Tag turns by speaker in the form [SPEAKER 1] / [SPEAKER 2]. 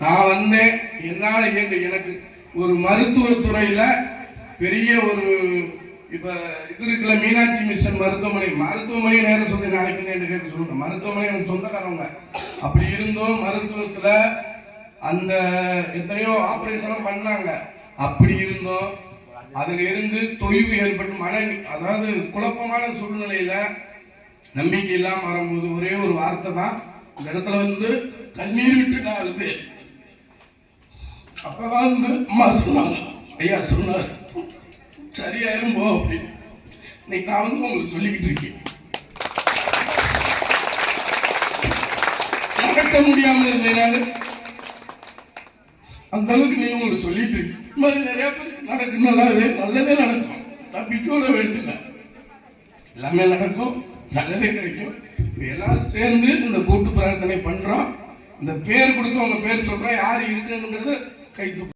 [SPEAKER 1] நான் வந்தேன் என்னால் எங்க எனக்கு ஒரு மருத்துவத்துறையில் பெரிய ஒரு இப்போ இது இருக்குல்ல மீனாட்சி மிஷன் மருத்துவமனை. மருத்துவமனை நேரம் சொல்லி நாளைக்கு என்று கேட்க சொல்லுங்க. மருத்துவமனை உங்க சொந்தக்காரவங்க. அப்படி இருந்தும் மருத்துவத்தில் அந்த எத்தனையோ ஆப்ரேஷனும் பண்ணாங்க. அப்படி இருந்தும். அதில் இருந்து தொய்வு ஏற்பட்டு மன அதாவது குழப்பமான சூழ்நிலையில நம்பிக்கை இல்லாமல் வரும்போது ஒரே ஒரு வார்த்தை தான் இந்த இடத்துல வந்து கண்ணீர் விட்டு நான் அழுது அப்பதான் வந்து அம்மா சொன்னாங்க ஐயா சொன்னார். சரியாயிரும் போ அப்படின்னு. இன்னைக்கு நான் வந்து உங்களுக்கு சொல்லிக்கிட்டு இருக்கேன். நடக்க முடியாமல் இருந்தேனால அந்த அளவுக்கு நீ உங்களுக்கு சொல்லிட்டு இருக்கு. இந்த மாதிரி நிறைய பேர் நடக்கும் நல்லாவே நல்லதே நடக்கும் நம்பிக்கையோட வேண்டுங்க. எல்லாமே நடக்கும். நல்லதே கிடைக்கும். எல்லாம் எல்லாரும் சேர்ந்து இந்த கூட்டு பிரார்த்தனை பண்றோம். இந்த பேர் கொடுத்து உங்க பேர் சொல்றோம் யார் இருக்குங்கிறது കൈ